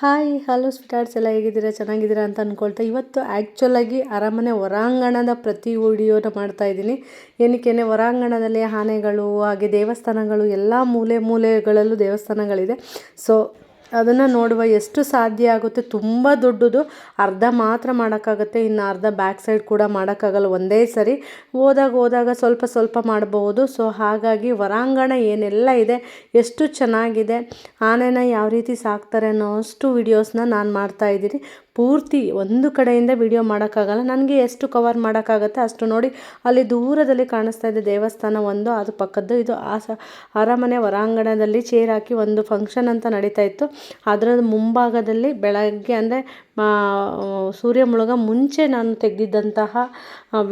Hi hello ಸ್ವೀಟಾರ್ಟ್ಸ್ ಎಲ್ಲ ಹೇಗಿದ್ದೀರಾ? ಚೆನ್ನಾಗಿದ್ದೀರಾ ಅಂತ ಅಂದ್ಕೊಳ್ತಾ ಇವತ್ತು ಆ್ಯಕ್ಚುಲಾಗಿ ಅರಮನೆ ಹೊರಾಂಗಣದ ಪ್ರತಿ ವಿಡಿಯೋನ ಮಾಡ್ತಾ ಇದ್ದೀನಿ. ಏನಕ್ಕೇನೆ ಹೊರಾಂಗಣದಲ್ಲಿ ಆನೆಗಳು, ಹಾಗೆ ದೇವಸ್ಥಾನಗಳು, ಎಲ್ಲ ಮೂಲೆ ಮೂಲೆಗಳಲ್ಲೂ ದೇವಸ್ಥಾನಗಳಿದೆ. ಸೊ ಅದನ್ನು ನೋಡುವ ಎಷ್ಟು ಸಾಧ್ಯ ಆಗುತ್ತೆ? ತುಂಬ ದೊಡ್ಡದು. ಅರ್ಧ ಮಾತ್ರ ಮಾಡೋಕ್ಕಾಗುತ್ತೆ. ಇನ್ನು ಅರ್ಧ ಬ್ಯಾಕ್ ಸೈಡ್ ಕೂಡ ಮಾಡೋಕ್ಕಾಗಲ್ಲ. ಒಂದೇ ಸರಿ ಹೋದಾಗ ಹೋದಾಗ ಸ್ವಲ್ಪ ಸ್ವಲ್ಪ ಮಾಡಬಹುದು. ಸೊ ಹಾಗಾಗಿ ಹೊರಾಂಗಣ ಏನೆಲ್ಲ ಇದೆ, ಎಷ್ಟು ಚೆನ್ನಾಗಿದೆ, ಆನೆನ ಯಾವ ರೀತಿ ಸಾಕ್ತಾರೆ ಅನ್ನೋ ಅಷ್ಟು ವಿಡಿಯೋಸ್ನ ನಾನು ಮಾಡ್ತಾಯಿದ್ದೀನಿ ಪೂರ್ತಿ ಒಂದು ಕಡೆಯಿಂದ ವಿಡಿಯೋ ಮಾಡೋಕ್ಕಾಗಲ್ಲ. ನನಗೆ ಎಷ್ಟು ಕವರ್ ಮಾಡೋಕ್ಕಾಗತ್ತೆ ಅಷ್ಟು ನೋಡಿ ಅಲ್ಲಿ ದೂರದಲ್ಲಿ ಕಾಣಿಸ್ತಾ ಇದೆ ದೇವಸ್ಥಾನ ಒಂದು, ಅದು ಪಕ್ಕದ್ದು. ಇದು ಆಸ, ಅರಮನೆ ಹೊರಾಂಗಣದಲ್ಲಿ ಚೇರ್ ಹಾಕಿ ಒಂದು ಫಂಕ್ಷನ್ ಅಂತ ನಡೀತಾ ಇತ್ತು. ಅದರ ಮುಂಭಾಗದಲ್ಲಿ ಬೆಳಗ್ಗೆ ಅಂದರೆ ಸೂರ್ಯ ಮುಳುಗ ಮುಂಚೆ ನಾನು ತೆಗೆದಿದ್ದಂತಹ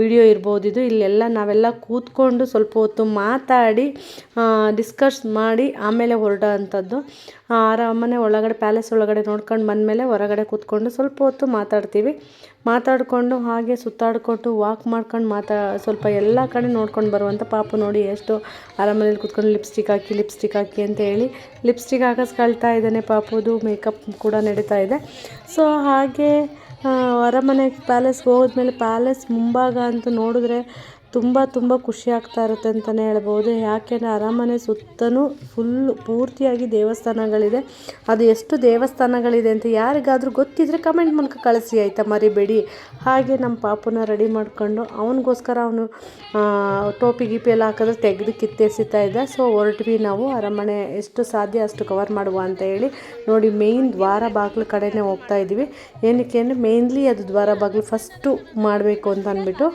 ವಿಡಿಯೋ ಇರ್ಬೋದು ಇದು. ಇಲ್ಲೆಲ್ಲ ನಾವೆಲ್ಲ ಕೂತ್ಕೊಂಡು ಸ್ವಲ್ಪ ಹೊತ್ತು ಮಾತಾಡಿ ಡಿಸ್ಕಸ್ ಮಾಡಿ ಆಮೇಲೆ ಹೊರಡೋ ಅಂಥದ್ದು ಅರಮನೆ ಒಳಗಡೆ ಪ್ಯಾಲೇಸ್ ಒಳಗಡೆ ನೋಡ್ಕೊಂಡು ಬಂದಮೇಲೆ ಹೊರಗಡೆ ಕೂತ್ಕೊಂಡು ಸ್ವಲ್ಪ ಹೊತ್ತು ಮಾತಾಡ್ತೀವಿ. ಮಾತಾಡಿಕೊಂಡು ಹಾಗೆ ಸುತ್ತಾಡಿಕೊಂಡು ವಾಕ್ ಮಾಡ್ಕೊಂಡು ಮಾತಾ, ಸ್ವಲ್ಪ ಎಲ್ಲ ಕಡೆ ನೋಡ್ಕೊಂಡು ಬರುವಂಥ ಪಾಪು ನೋಡಿ ಎಷ್ಟು ಆರಾಮನೇಲಿ ಕೂತ್ಕೊಂಡು ಲಿಪ್ಸ್ಟಿಕ್ ಹಾಕಿ ಲಿಪ್ಸ್ಟಿಕ್ ಹಾಕಿ ಅಂತ ಹೇಳಿ ಲಿಪ್ಸ್ಟಿಕ್ ಹಾಕಿಸ್ಕೊಳ್ತಾ ಇದ್ದಾನೆ ಪಾಪುದು ಮೇಕಪ್ ಕೂಡ ನಡೀತಾ ಇದೆ. ಸೊ ಹಾಗೆ ಅರಮನೆ ಪ್ಯಾಲೇಸ್ಗೆ ಹೋದ್ಮೇಲೆ ಪ್ಯಾಲೇಸ್ ಮುಂಭಾಗ ಅಂತ ನೋಡಿದ್ರೆ ತುಂಬ ತುಂಬ ಖುಷಿ ಆಗ್ತಾ ಇರುತ್ತೆ ಅಂತಲೇ ಹೇಳ್ಬೋದು. ಯಾಕೆಂದರೆ ಅರಮನೆ ಸುತ್ತಲೂ ಫುಲ್ಲು ಪೂರ್ತಿಯಾಗಿ ದೇವಸ್ಥಾನಗಳಿದೆ. ಅದು ಎಷ್ಟು ದೇವಸ್ಥಾನಗಳಿದೆ ಅಂತ ಯಾರಿಗಾದರೂ ಗೊತ್ತಿದ್ದರೆ ಕಮೆಂಟ್ ಮೂಲಕ ಕಳಿಸಿ ಆಯಿತಾ ಮರಿಬೇಡಿ. ಹಾಗೆ ನಮ್ಮ ಪಾಪುನ ರೆಡಿ ಮಾಡ್ಕೊಂಡು ಅವನಿಗೋಸ್ಕರ ಅವನು ಟೋಪಿ ಗೀಪಿ ಎಲ್ಲ ಹಾಕಿದ್ರೆ ತೆಗೆದು ಕಿತ್ತೆಸಿತಾ ಇದ್ದ. ಸೊ ಹೊರಟ್ವಿ ನಾವು. ಅರಮನೆ ಎಷ್ಟು ಸಾಧ್ಯ ಅಷ್ಟು ಕವರ್ ಮಾಡುವ ಅಂತ ಹೇಳಿ ನೋಡಿ ಮೇಯ್ನ್ ದ್ವಾರ ಬಾಗಿಲು ಕಡೆನೇ ಹೋಗ್ತಾ ಇದ್ದೀವಿ. ಏನಕ್ಕೆ ಅಂದರೆ ಮೇಯ್ನ್ಲಿ ಅದು ದ್ವಾರ ಬಾಗಿಲು ಫಸ್ಟು ಮಾಡಬೇಕು ಅಂತ ಅಂದ್ಬಿಟ್ಟು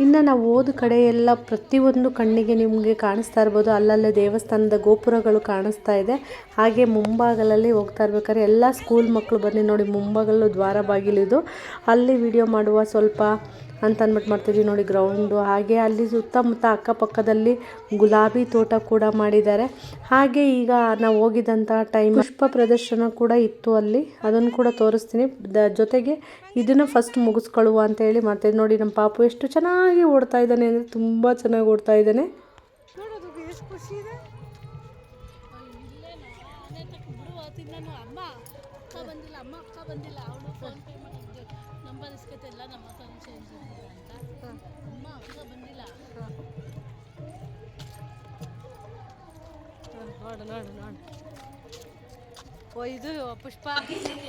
ಇನ್ನು ನಾವು ಹೋದ ಕಡೆ ಎಲ್ಲ ಪ್ರತಿಯೊಂದು ಕಣ್ಣಿಗೆ ನಿಮಗೆ ಕಾಣಿಸ್ತಾ ಇರ್ಬೋದು. ಅಲ್ಲಲ್ಲೇ ದೇವಸ್ಥಾನದ ಗೋಪುರಗಳು ಕಾಣಿಸ್ತಾ ಇದೆ. ಹಾಗೆ ಮುಂಭಾಗಲಲ್ಲಿ ಹೋಗ್ತಾ ಇರ್ಬೇಕಾದ್ರೆ ಎಲ್ಲ ಸ್ಕೂಲ್ ಮಕ್ಕಳು ಬನ್ನಿ ನೋಡಿ ಮುಂಭಾಗಲು ದ್ವಾರ ಬಾಗಿಲಿದು. ಅಲ್ಲಿ ವಿಡಿಯೋ ಮಾಡುವ ಸ್ವಲ್ಪ ಅಂತ ಅಂದ್ಬಿಟ್ಟು ಮಾಡ್ತಿದ್ವಿ ನೋಡಿ ಗ್ರೌಂಡು ಹಾಗೆ ಅಲ್ಲಿ ಸುತ್ತಮುತ್ತ ಅಕ್ಕಪಕ್ಕದಲ್ಲಿ ಗುಲಾಬಿ ತೋಟ ಕೂಡ ಮಾಡಿದ್ದಾರೆ. ಹಾಗೆ ಈಗ ನಾವು ಹೋಗಿದ್ದಂಥ ಟೈಮ್ ಪುಷ್ಪ ಪ್ರದರ್ಶನ ಕೂಡ ಇತ್ತು ಅಲ್ಲಿ. ಅದನ್ನು ಕೂಡ ತೋರಿಸ್ತೀನಿ. ದ ಜೊತೆಗೆ ಇದನ್ನು ಫಸ್ಟ್ ಮುಗಿಸ್ಕೊಳ್ಳುವ ಅಂತ ಹೇಳಿ ಮಾಡ್ತಿದ್ವಿ ನೋಡಿ ನಮ್ಮ ಪಾಪು ಎಷ್ಟು ಚೆನ್ನಾಗಿ ಓಡ್ತಾ ಇದ್ದಾನೆ ಅಂದರೆ ತುಂಬ ಚೆನ್ನಾಗಿ ಓಡ್ತಾ ಇದ್ದಾನೆ. ಬಂದಿಲ್ಲ ಅಮ್ಮ ಅಕ್ಕ ಬಂದಿಲ್ಲ. ಅವಳು ಫೋನ್ ಪೇ ನಮ್ಮ ಹತ್ರ ಚೇಂಜ್ ಅಂತ. ಅಮ್ಮ ಅಕ್ಕ ಬಂದಿಲ್ಲ. ನೋಡು ನೋಡು ನೋಡು. ಓ ಇದು ಪುಷ್ಪ.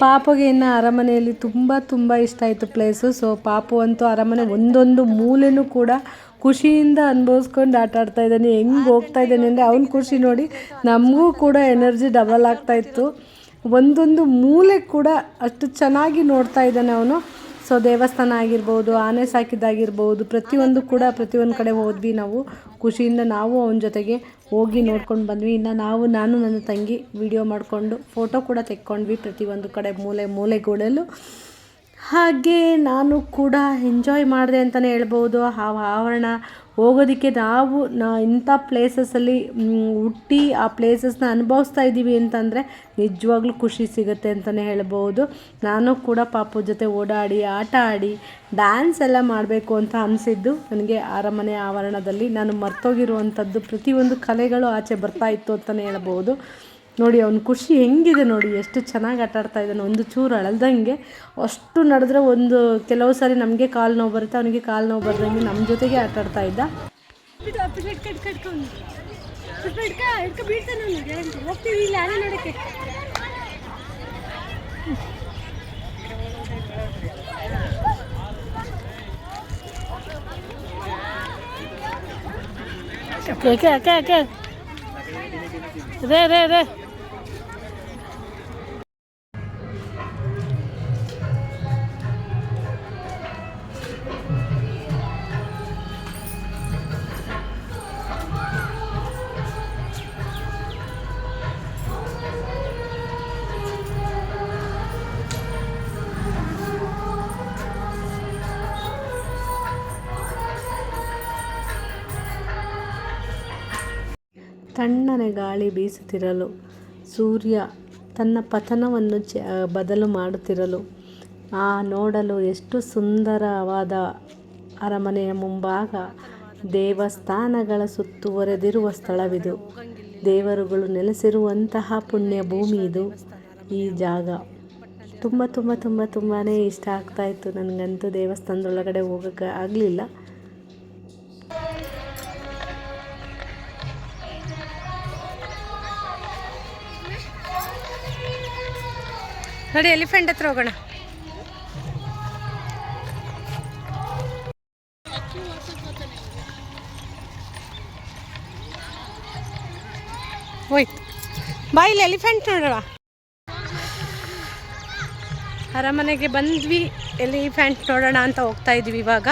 ಪಾಪುಗೆ ಇನ್ನು ಅರಮನೆಯಲ್ಲಿ ತುಂಬ ತುಂಬ ಇಷ್ಟ ಆಯಿತು ಪ್ಲೇಸು ಸೊ ಪಾಪು ಅಂತೂ ಅರಮನೆ ಒಂದೊಂದು ಮೂಲೆನೂ ಕೂಡ ಖುಷಿಯಿಂದ ಅನುಭವಿಸ್ಕೊಂಡು ಆಟ ಆಡ್ತಾ ಇದ್ದಾನೆ. ಹೆಂಗೆ ಹೋಗ್ತಾ ಇದ್ದಾನೆ ಅಂದರೆ ಅವ್ನ ಖುಷಿ ನೋಡಿ ನಮಗೂ ಕೂಡ ಎನರ್ಜಿ ಡಬಲ್ ಆಗ್ತಾ ಇತ್ತು. ಒಂದೊಂದು ಮೂಲೆ ಕೂಡ ಅಷ್ಟು ಚೆನ್ನಾಗಿ ನೋಡ್ತಾ ಇದ್ದಾನೆ ಅವನು. ಸೊ ದೇವಸ್ಥಾನ ಆಗಿರ್ಬೋದು, ಆನೆ ಸಾಕಿದ್ದಾಗಿರ್ಬೋದು, ಪ್ರತಿಯೊಂದು ಕೂಡ ಪ್ರತಿಯೊಂದು ಕಡೆ ಹೋದ್ವಿ ನಾವು. ಖುಷಿಯಿಂದ ನಾವು ಅವನ ಜೊತೆಗೆ ಹೋಗಿ ನೋಡ್ಕೊಂಡು ಬಂದ್ವಿ. ಇನ್ನು ನಾವು, ನಾನು, ನನ್ನ ತಂಗಿ ವಿಡಿಯೋ ಮಾಡಿಕೊಂಡು ಫೋಟೋ ಕೂಡ ತೆಕ್ಕೊಂಡ್ವಿ ಪ್ರತಿಯೊಂದು ಕಡೆ ಮೂಲೆ ಮೂಲೆಗಳಲ್ಲೂ ಹಾಗೆ ನಾನು ಕೂಡ ಎಂಜಾಯ್ ಮಾಡಿದೆ ಅಂತಲೇ ಹೇಳ್ಬೋದು. ಆ ಆವರಣ ಹೋಗೋದಕ್ಕೆ ನಾವು ನಾ ಇಂಥ ಪ್ಲೇಸಸಲ್ಲಿ ಹುಟ್ಟಿ ಆ ಪ್ಲೇಸಸ್ನ ಅನುಭವಿಸ್ತಾ ಇದ್ದೀವಿ ಅಂತಂದರೆ ನಿಜವಾಗ್ಲೂ ಖುಷಿ ಸಿಗುತ್ತೆ ಅಂತಲೇ ಹೇಳ್ಬೋದು. ನಾನು ಕೂಡ ಪಾಪು ಜೊತೆ ಓಡಾಡಿ, ಆಟ ಆಡಿ ಡ್ಯಾನ್ಸ್ ಎಲ್ಲ ಮಾಡಬೇಕು ಅಂತ ಅನಿಸಿದ್ದು. ನನಗೆ ಅರಮನೆ ಆವರಣದಲ್ಲಿ ನಾನು ಮರ್ತೋಗಿರುವಂಥದ್ದು ಪ್ರತಿಯೊಂದು ಕಲೆಗಳು ಆಚೆ ಬರ್ತಾ ಇತ್ತು ಅಂತಲೇ ಹೇಳ್ಬೋದು. ನೋಡಿ, ಅವ್ನ ಖುಷಿ ಹೆಂಗಿದೆ ನೋಡಿ, ಎಷ್ಟು ಚೆನ್ನಾಗಿ ಆಟ ಆಡ್ತಾ ಇದ್ದಾನೆ. ಒಂದು ಚೂರು ಅಳಲ್ದಂಗೆ ಅಷ್ಟು ನಡೆದ್ರೆ ಒಂದು ಕೆಲವು ಸಾರಿ ನಮಗೆ ಕಾಲು ನೋವು ಬರುತ್ತೆ, ಅವನಿಗೆ ಕಾಲು ನೋವು ಬರ್ದಂಗೆ ನಮ್ಮ ಜೊತೆಗೆ ಆಟ ಆಡ್ತಾ ಇದ್ದ ರೇ ರೇ ರೇ. ತಣ್ಣನೆ ಗಾಳಿ ಬೀಸುತ್ತಿರಲು. ಸೂರ್ಯ ತನ್ನ ಪತನವನ್ನು ಚ ಬದಲು ಮಾಡುತ್ತಿರಲು. ಆ ನೋಡಲು ಎಷ್ಟು ಸುಂದರವಾದ ಅರಮನೆಯ ಮುಂಭಾಗ. ದೇವಸ್ಥಾನಗಳ ಸುತ್ತುವರೆದಿರುವ ಸ್ಥಳವಿದು. ದೇವರುಗಳು ನೆಲೆಸಿರುವಂತಹ ಪುಣ್ಯ ಭೂಮಿ ಇದು, ಈ ಜಾಗ. ತುಂಬ ತುಂಬ ತುಂಬ ತುಂಬಾ ಇಷ್ಟ ಆಗ್ತಾಯಿತ್ತು ನನಗಂತೂ ದೇವಸ್ಥಾನದೊಳಗಡೆ ಹೋಗೋಕ್ಕೆ ಆಗಲಿಲ್ಲ. ನೋಡಿ ಎಲಿಫೆಂಟ್ ಹತ್ರ ಹೋಗೋಣ. ಹೋಯ್ತು ಬಾ ಇಲ್ಲಿ ಎಲಿಫೆಂಟ್ ನೋಡೋಣ ಅರಮನೆಗೆ ಬಂದ್ವಿ ಎಲಿಫೆಂಟ್ ನೋಡೋಣ ಅಂತ ಹೋಗ್ತಾ ಇದ್ವಿ ಇವಾಗ.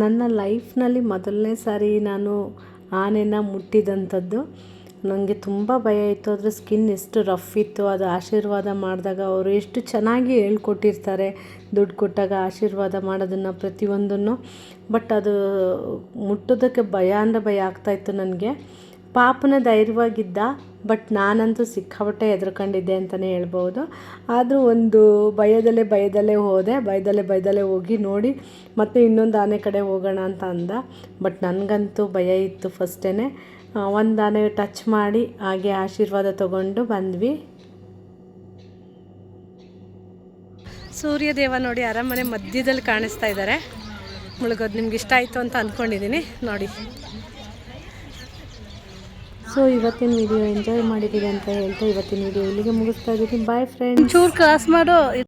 ನನ್ನ ಲೈಫ್ನಲ್ಲಿ ಮೊದಲನೇ ಸಾರಿ ನಾನು ಆನೆನ ಮುಟ್ಟಿದಂಥದ್ದು. ನನಗೆ ತುಂಬ ಭಯ ಇತ್ತು. ಅದರ ಸ್ಕಿನ್ ಎಷ್ಟು ರಫ್ ಇತ್ತು. ಅದು ಆಶೀರ್ವಾದ ಮಾಡಿದಾಗ ಅವರು ಎಷ್ಟು ಚೆನ್ನಾಗಿ ಹೇಳ್ಕೊಟ್ಟಿರ್ತಾರೆ. ದುಡ್ಡು ಕೊಟ್ಟಾಗ ಆಶೀರ್ವಾದ ಮಾಡೋದನ್ನು ಪ್ರತಿಯೊಂದನ್ನು. ಬಟ್ ಅದು ಮುಟ್ಟೋದಕ್ಕೆ ಭಯ ಅಂದರೆ ಭಯ ಆಗ್ತಾಯಿತ್ತು ನನಗೆ. ಪಾಪನ ಧೈರ್ಯವಾಗಿದ್ದ ಬಟ್ ನಾನಂತೂ ಸಿಕ್ಕಾಪಟ್ಟೆ ಎದ್ರುಕೊಂಡಿದ್ದೆ ಅಂತಲೇ ಹೇಳ್ಬೋದು. ಆದರೂ ಒಂದು ಭಯದಲ್ಲೇ ಭಯದಲ್ಲೇ ಹೋದೆ ಭಯದಲ್ಲೇ ಭಯದಲ್ಲೇ ಹೋಗಿ ನೋಡಿ ಮತ್ತೆ ಇನ್ನೊಂದು ಆನೆ ಕಡೆ ಹೋಗೋಣ ಅಂತ ಅಂದ. ಬಟ್ ನನಗಂತೂ ಭಯ ಇತ್ತು ಫಸ್ಟೇ ಒಂದು ಆನೆ ಟಚ್ ಮಾಡಿ ಹಾಗೆ ಆಶೀರ್ವಾದ ತಗೊಂಡು ಬಂದ್ವಿ. ಸೂರ್ಯದೇವ ನೋಡಿ ಅರಮನೆ ಮಧ್ಯದಲ್ಲಿ ಕಾಣಿಸ್ತಾ ಇದ್ದಾರೆ ಮುಳುಗೋದು ನಿಮ್ಗೆ ಇಷ್ಟ ಆಯಿತು ಅಂತ ಅಂದ್ಕೊಂಡಿದ್ದೀನಿ ನೋಡಿ. ಸೊ ಇವತ್ತಿನ ವಿಡಿಯೋ ಎಂಜಾಯ್ ಮಾಡಿದ್ದೀರಿ ಅಂತ ಹೇಳ್ತಾ ಇವತ್ತಿನ ವಿಡಿಯೋ ಇಲ್ಲಿಗೆ ಮುಗಿಸ್ತಾ ಇದ್ದೀನಿ. ಬಾಯ್ ಫ್ರೆಂಡ್ ಚೂರು ಕ್ರಾಸ್ ಮಾಡು.